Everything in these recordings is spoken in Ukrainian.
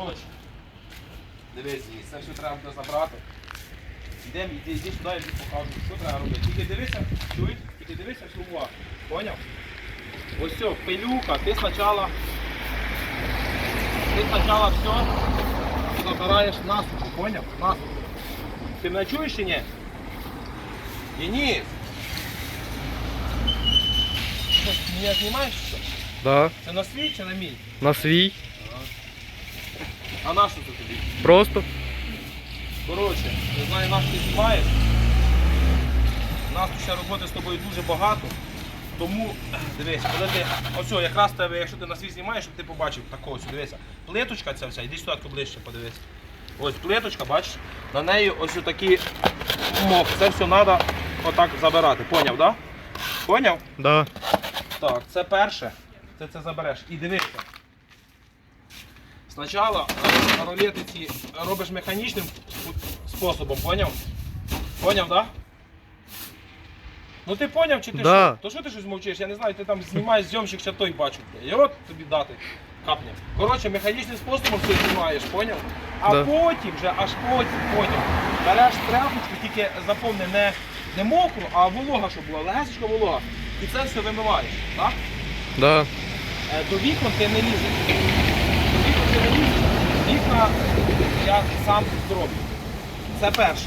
Коротше. Дивись, це все треба буде забрати. Йдемо, йди, йди сюди, я тобі покажу, що треба робити. Тільки дивися, чуєш? Тільки дивися, що увагу. Поняв? Ось все, пилюка, ти спочатку. Ти спочатку все забираєш насухо, поняв? Насухо. Ти мене чуєш чи ні? Денис! Мене знімаєш? що? Да. Це на свій чи на мій? На свій. А на що це тобі? Просто. Коротше, не знаю, на що ти знімаєш. У нас тут ще роботи з тобою дуже багато. Тому дивись, коли ти. Ось якраз тебе, якщо ти на свій знімаєш, щоб ти побачив такого, ось, дивися. Плиточка ця вся, іди сюди ближче, подивись. Ось плиточка, бачиш, на неї ось такі мох. Це все треба отак забирати. Поняв, так? Да? Поняв? Да. Так, це перше. Ти це забереш. І дивися. Спочатку е, ролети ці робиш механічним способом, поняв? Поняв, так? Да? Ну ти поняв чи ти Да. що? То що ти щось мовчиш? Я не знаю, ти там знімаєш зйомщик, ще той бачу. І от тобі дати капня. Коротше, механічним способом все знімаєш, поняв? А Да. потім вже, аж потім, потім, береш тряпочку, тільки запомни, не, не мокру, а волога, щоб була, легесечко волога. І це все вимиваєш, так? Да. Е, До вікон ти не лізеш. До вікон ти не лізеш. Вікна я сам зроблю. Це перше.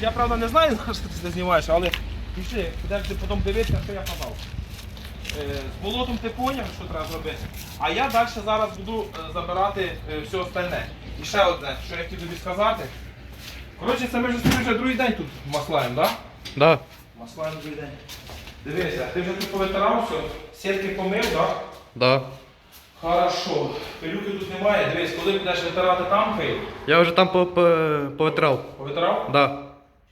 Я правда не знаю, на що ти це знімаєш, але пішли, будеш ти потім дивитися, що я казав. Е, З болотом ти поняв, що треба зробити. А я далі зараз буду е, забирати е, все остальне. І ще одне, що я хотів тобі сказати. Коротше, це ми вже вже другий день тут маслаємо, так? Да? Да. Маслаємо другий день. Дивися, ти вже тут повитирав все, сітки помив, так? Да? Да. Хорошо. Пилюки тут немає. Дивись, коли будеш витирати там пил, Я вже там по- по- повитрав. повитирав? Да.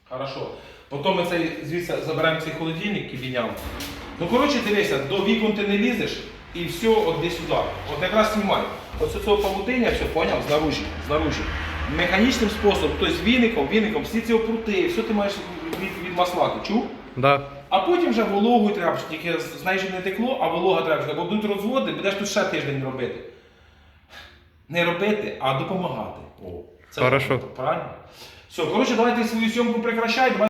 Хорошо. Потім ми цей, звідси заберемо цей холодильник і віняв. Ну коротше, дивися, до вікон ти не лізеш і все от десь сюди. От якраз знімай. Оце цього павутиння, все поняв, знаружі, знаружі. Механічним способом, тобто віником, віником, всі ці опрути, все ти маєш відмаслати. Чув? Да. А потім вже вологу треба, тільки знаєш, не текло, а волога треба, бо будуть розводи, будеш тут ще тиждень робити. Не робити, а допомагати. О, це Хорошо. правильно? Все, коротше, давайте свою сьомку прекращай. Давай